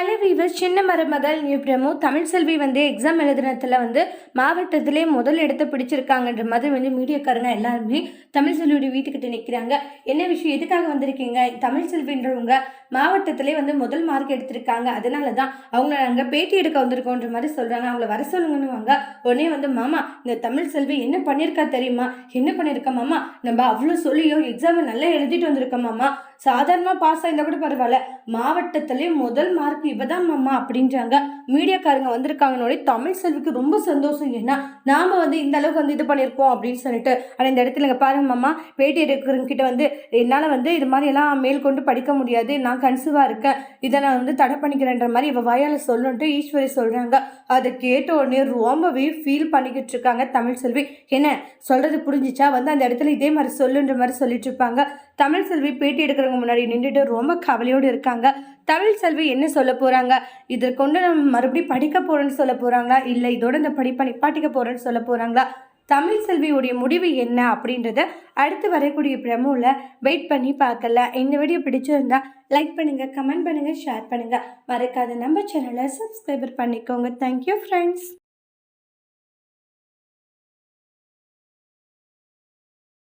Hello viewer சின்ன மருமகள் new Prabhu. Tamil செல்வி வந்து எக்ஸாம் எழுதுனத்தில் வந்து மாவட்டத்திலே முதல் இடத்த பிடிச்சிருக்காங்கன்ற மாதிரி வந்து மீடியாக்காரங்க எல்லாருமே தமிழ் செல்வியோட வீட்டுக்கிட்ட நிற்கிறாங்க என்ன விஷயம்? எதுக்காக வந்திருக்கீங்க? தமிழ் செல்வின்றவங்க மாவட்டத்திலே வந்து முதல் மார்க் எடுத்திருக்காங்க. அதனால தான் அவங்கள நாங்கள் பேட்டி எடுக்க வந்திருக்கோன்ற மாதிரி சொல்கிறாங்க அவங்கள வர சொல்லுங்கன்னு வாங்க உடனே வந்து மாமா இந்த தமிழ் செல்வி என்ன பண்ணியிருக்கா தெரியுமா? என்ன பண்ணியிருக்கா மாமா? நம்ம அவ்வளோ சொல்லியோ எக்ஸாமை நல்லா எழுதிட்டு வந்திருக்கோம் மாமா. சாதாரணமாக பாஸ் ஆயிருந்தா கூட பரவாயில்ல. மாவட்டத்திலே முதல் மார்க் இவதான் மாமா அப்படின்றாங்க. மீடியாக்காரங்க வந்திருக்காங்கன்னோட தமிழ் செல்விக்கு ரொம்ப சந்தோஷம். ஏன்னா நாம் வந்து இந்த அளவுக்கு வந்து இது பண்ணியிருக்கோம் அப்படின்னு சொல்லிட்டு. ஆனால் இந்த இடத்துல இங்கே பாருங்க மாமா பேட்டி எடுக்கிறவங்கிட்ட வந்து என்னால் வந்து இது மாதிரி எல்லாம் மேல் கொண்டு படிக்க முடியாது. நான் கன்சீவாக இருக்கேன். இதை நான் வந்து தடை பண்ணிக்கிறேன்ற மாதிரி இவள் வாயால் சொல்லணுன்ட்டு ஈஸ்வரி சொல்கிறாங்க அதை கேட்ட உடனே ரொம்பவே ஃபீல் பண்ணிக்கிட்டு இருக்காங்க தமிழ் செல்வி. என்ன? சொல்கிறது புரிஞ்சிச்சா? வந்து அந்த இடத்துல இதே மாதிரி சொல்லுன்ற மாதிரி சொல்லிட்டு இருப்பாங்க. தமிழ் செல்வி பேட்டி எடுக்கிற எடுக்கிறவங்க முன்னாடி நின்றுட்டு ரொம்ப கவலையோடு இருக்காங்க. தமிழ் செல்வி என்ன சொல்ல போகிறாங்க இதை கொண்டு நம்ம மறுபடியும் படிக்க போகிறோன்னு சொல்ல போகிறாங்களா இல்லை இதோட இந்த படிப்பை நிப்பாட்டிக்க போகிறேன்னு சொல்ல போகிறாங்களா தமிழ் செல்வியுடைய முடிவு என்ன அப்படின்றத அடுத்து வரக்கூடிய பிரமோவில் வெயிட் பண்ணி பார்க்கல இந்த வீடியோ பிடிச்சிருந்தா லைக் பண்ணுங்கள் கமெண்ட் பண்ணுங்கள் ஷேர் பண்ணுங்கள் மறக்காத நம்ம சேனலை சப்ஸ்கிரைபர் பண்ணிக்கோங்க. Thank you friends